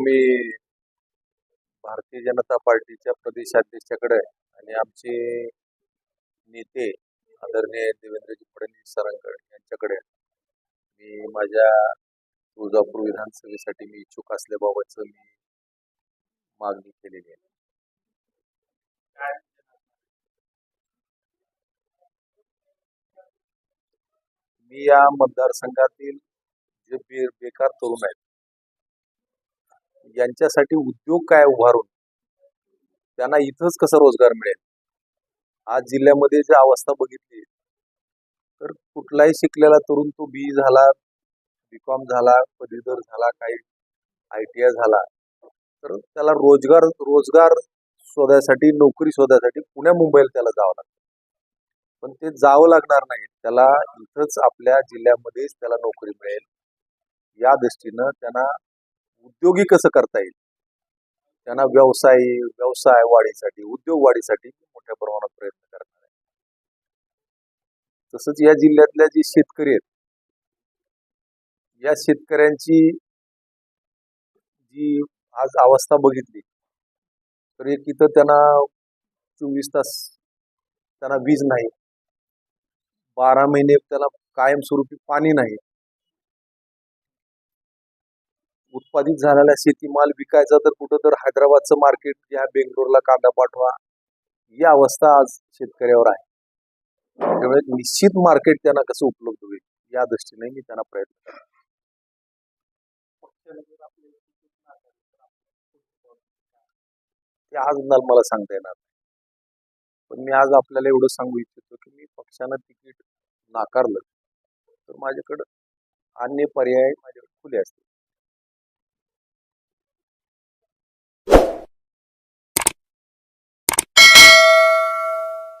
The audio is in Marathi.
मी भारतीय जनता पार्टीच्या प्रदेशाध्यक्षाकडे आणि आमचे नेते आदरणीय देवेंद्रजी फडणवीस सरांकडे यांच्याकडे मी माझ्या तुळजापूर विधानसभेसाठी मी इच्छुक असल्याबाबतचं मी मागणी केलेली आहे. मी या मतदारसंघातील जे बे बेकार तरुण आहेत यांच्यासाठी उद्योग काय उभारून त्यांना इथंच कसं रोजगार मिळेल? आज जिल्ह्यामध्ये जी अवस्था बघितली तर कुठलाही शिकलेला तरुण तो बी झाला बी कॉम झाला पदवीधर झाला काही आय टी आय झाला तर त्याला रोजगार रोजगार शोधायसाठी नोकरी शोधायसाठी पुण्या मुंबईला त्याला जावं लागतं. पण ते जावं लागणार नाही. त्याला इथंच आपल्या जिल्ह्यामध्येच त्याला नोकरी मिळेल. या दृष्टीनं त्यांना उद्योगी कसं करता येईल? त्यांना व्यवसाय व्यवसाय वाढीसाठी उद्योग वाढीसाठी मोठ्या प्रमाणात प्रयत्न करणार आहे. तसंच या जिल्ह्यातल्या जे शेतकरी आहेत या शेतकऱ्यांची जी आज अवस्था बघितली तर एक इथं त्यांना चोवीस तास त्यांना वीज नाही. बारा महिने त्याला कायमस्वरूपी पाणी नाही. उत्पादित झालेला शेतीमाल विकायचा तर कुठं तर हैदराबादचं मार्केट या बेंगलोरला कांदा पाठवा. ही अवस्था आज शेतकऱ्यावर आहे. त्यामुळे निश्चित मार्केट त्यांना कसं उपलब्ध होईल या दृष्टीने मी त्यांना प्रयत्न करतो. ते आज मला सांगता येणार पण मी आज आपल्याला एवढं सांगू इच्छितो की मी पक्षानं तिकीट नाकारलं तर माझ्याकडं अन्य पर्याय माझ्याकडे खुले असतील.